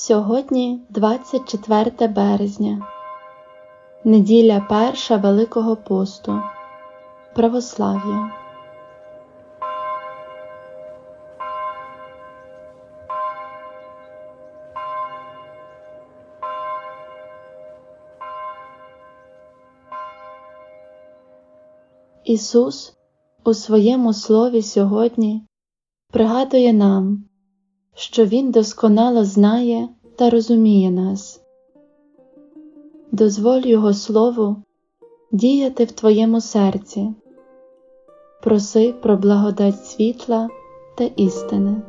Сьогодні 24 березня, неділя перша Великого посту, Православ'я. Ісус у своєму слові сьогодні пригадує нам, що Він досконало знає та розуміє нас. Дозволь Його Слову діяти в твоєму серці, проси про благодать світла та істини.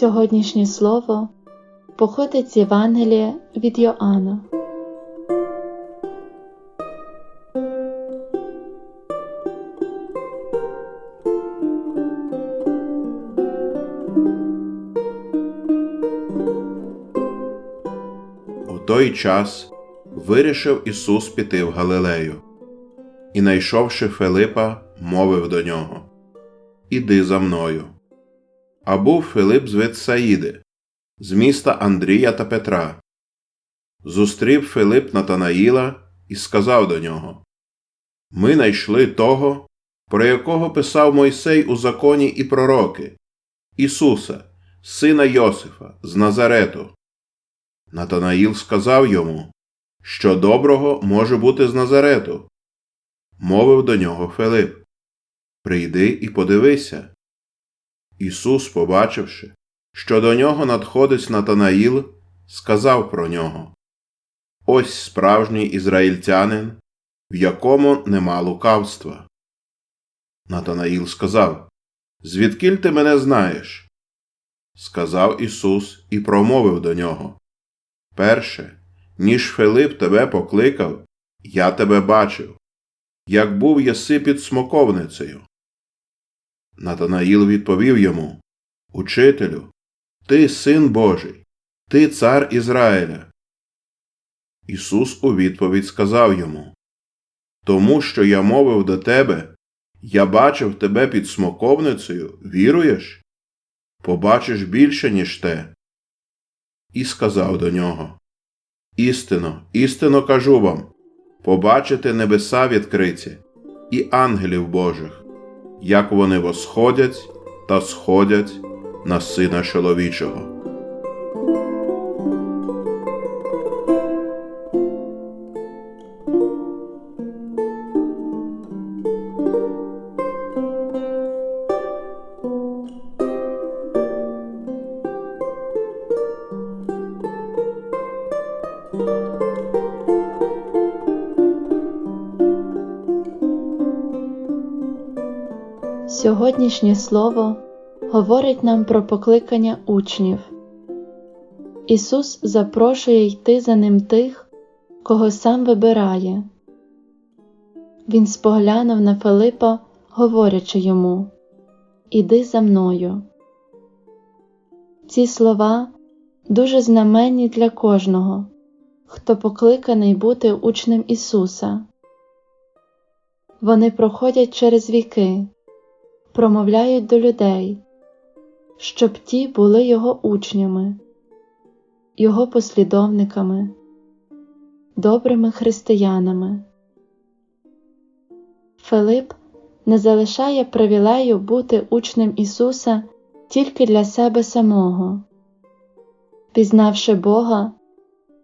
Сьогоднішнє слово походить з Євангелія від Йоанна. У той час вирішив Ісус піти в Галилею, і, найшовши Филипа, мовив до нього Іди за мною. А був Филип з Витсаїди, з міста Андрія та Петра. Зустрів Филип Натанаїла і сказав до нього Ми найшли того, про якого писав Мойсей у законі і пророки, Ісуса, сина Йосифа, з Назарету. Натанаїл сказав йому, що доброго може бути з Назарету. Мовив до нього Филип Прийди і подивися. Ісус, побачивши, що до нього надходить Натанаїл, сказав про нього Ось справжній ізраїльтянин, в якому нема лукавства. Натанаїл сказав Звідкіль ти мене знаєш? Сказав Ісус і промовив до нього Перше, ніж Филип тебе покликав, я тебе бачив, як був єси під смоковницею. Натанаїл відповів йому Учителю, ти син Божий, ти цар Ізраїля. Ісус у відповідь сказав йому Тому що я мовив до тебе, я бачив тебе під смоковницею, віруєш? Побачиш більше, ніж те. І сказав до нього Істинно, істинно кажу вам побачите небеса відкриті і ангелів Божих, як вони восходять та сходять на Сина чоловічого. Сьогоднішнє слово говорить нам про покликання учнів. Ісус запрошує йти за ним тих, кого сам вибирає. Він споглянув на Филипа, говорячи йому Іди за мною. Ці слова дуже знаменні для кожного, хто покликаний бути учнем Ісуса. Вони проходять через віки промовляють до людей, щоб ті були його учнями, його послідовниками, добрими християнами. Филип не залишає привілею бути учнем Ісуса тільки для себе самого. Пізнавши Бога,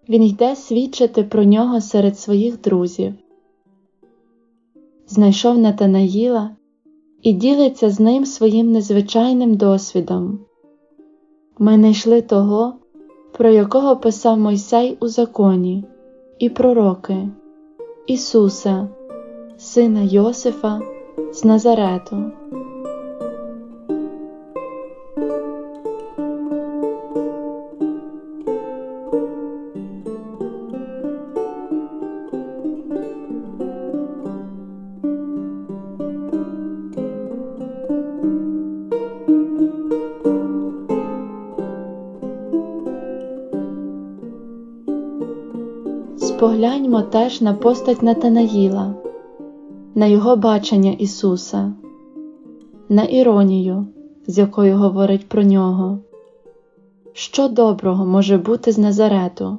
Він йде свідчити про нього серед своїх друзів. Знайшов Натанаїла і ділиться з ним своїм незвичайним досвідом. Ми знайшли того, про якого писав Мойсей у законі, і пророки, Ісуса, Сина Йосифа з Назарету. Спогляньмо теж на постать Натанаїла, на його бачення Ісуса, на іронію, з якою говорить про нього. Що доброго може бути з Назарету?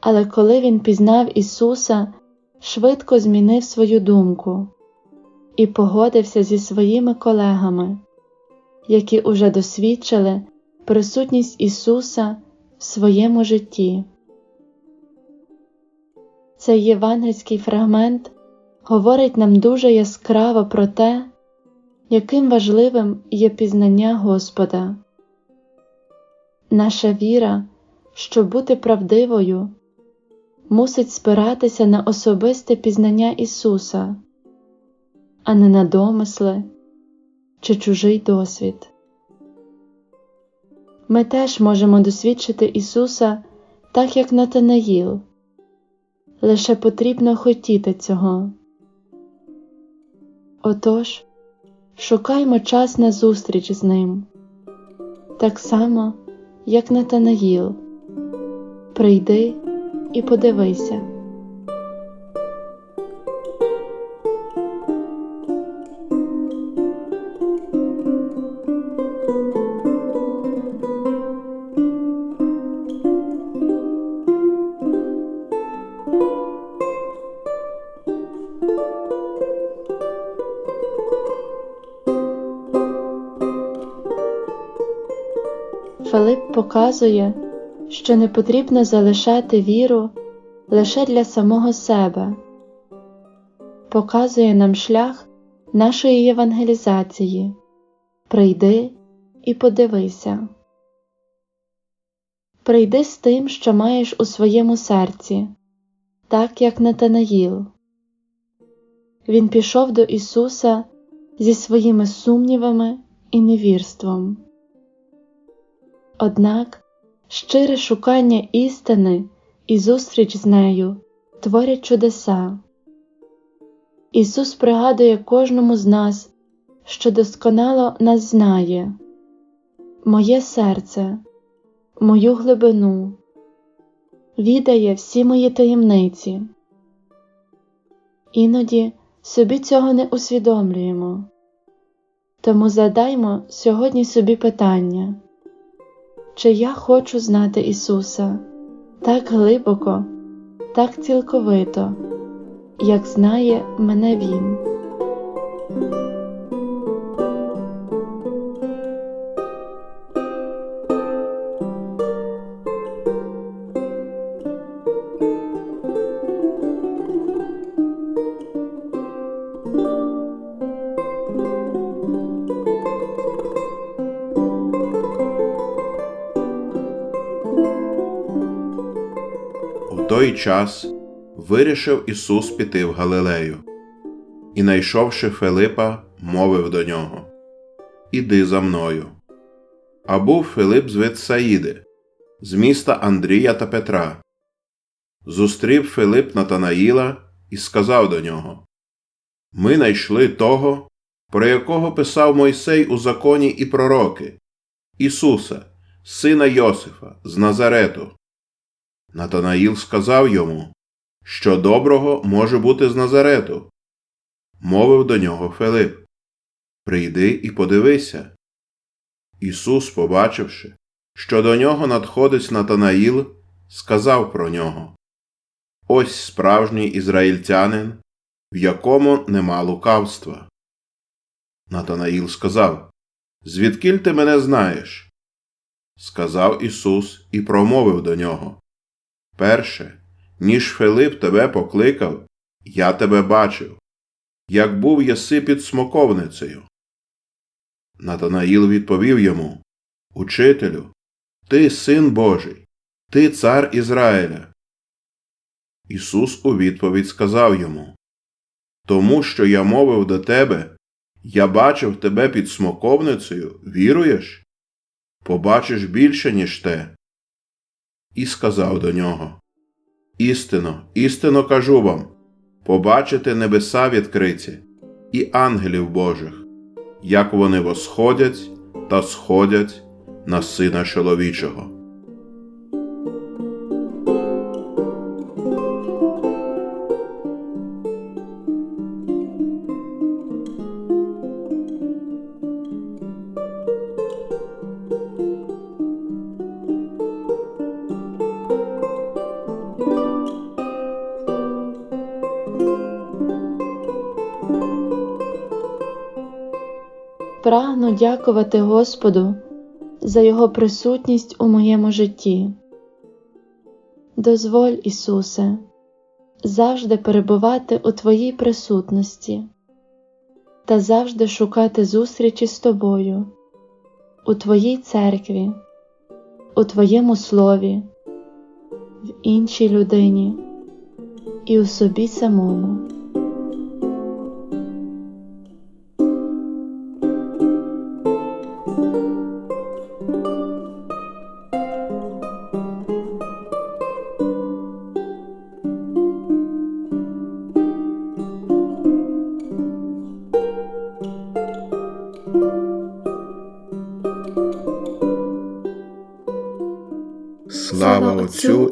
Але коли він пізнав Ісуса, швидко змінив свою думку і погодився зі своїми колегами, які уже досвідчили присутність Ісуса в своєму житті. Цей євангельський фрагмент говорить нам дуже яскраво про те, яким важливим є пізнання Господа. Наша віра, щоб бути правдивою, мусить спиратися на особисте пізнання Ісуса, а не на домисли чи чужий досвід. Ми теж можемо досвідчити Ісуса так, як Натанаїл, лише потрібно хотіти цього. Отож, шукаймо час на зустріч з Ним, так само, як Натанаїл. Прийди і подивися. Показує, що не потрібно залишати віру лише для самого себе, показує нам шлях нашої євангелізації Прийди і подивися. Прийди з тим, що маєш у своєму серці, так як Натанаїл. Він пішов до Ісуса зі своїми сумнівами і невірством. Однак щире шукання істини і зустріч з нею творять чудеса. Ісус пригадує кожному з нас, що досконало нас знає, моє серце, мою глибину, відає всі мої таємниці. Іноді собі цього не усвідомлюємо, тому задаймо сьогодні собі питання чи я хочу знати Ісуса так глибоко, так цілковито, як знає мене Він. У той час вирішив Ісус піти в Галилею, і, найшовши Филипа, мовив до нього Іди за мною. А був Филип з Витсаїди, з міста Андрія та Петра. Зустрів Филип Натанаїла і сказав до нього Ми найшли того, про якого писав Мойсей у законі і пророки, Ісуса, сина Йосифа, з Назарету. Натанаїл сказав йому, що доброго може бути з Назарету. Мовив до нього Филип Прийди і подивися. Ісус, побачивши, що до нього надходить Натанаїл, сказав про нього Ось справжній ізраїльтянин, в якому нема лукавства. Натанаїл сказав Звідкіль ти мене знаєш? Сказав Ісус і промовив до нього Перше, ніж Филип тебе покликав, я тебе бачив, як був єси під смоковницею. Натанаїл відповів йому Учителю, ти син Божий, ти цар Ізраїля. Ісус у відповідь сказав йому Тому, що я мовив до тебе, я бачив тебе під смоковницею, віруєш? Побачиш більше, ніж те. І сказав до нього Істинно, істинно кажу вам побачите небеса відкриті і ангелів Божих, як вони восходять та сходять на Сина чоловічого. Прагну дякувати Господу за Його присутність у моєму житті. Дозволь, Ісусе, завжди перебувати у Твоїй присутності та завжди шукати зустрічі з Тобою у Твоїй церкві, у Твоєму слові, в іншій людині і у собі самому.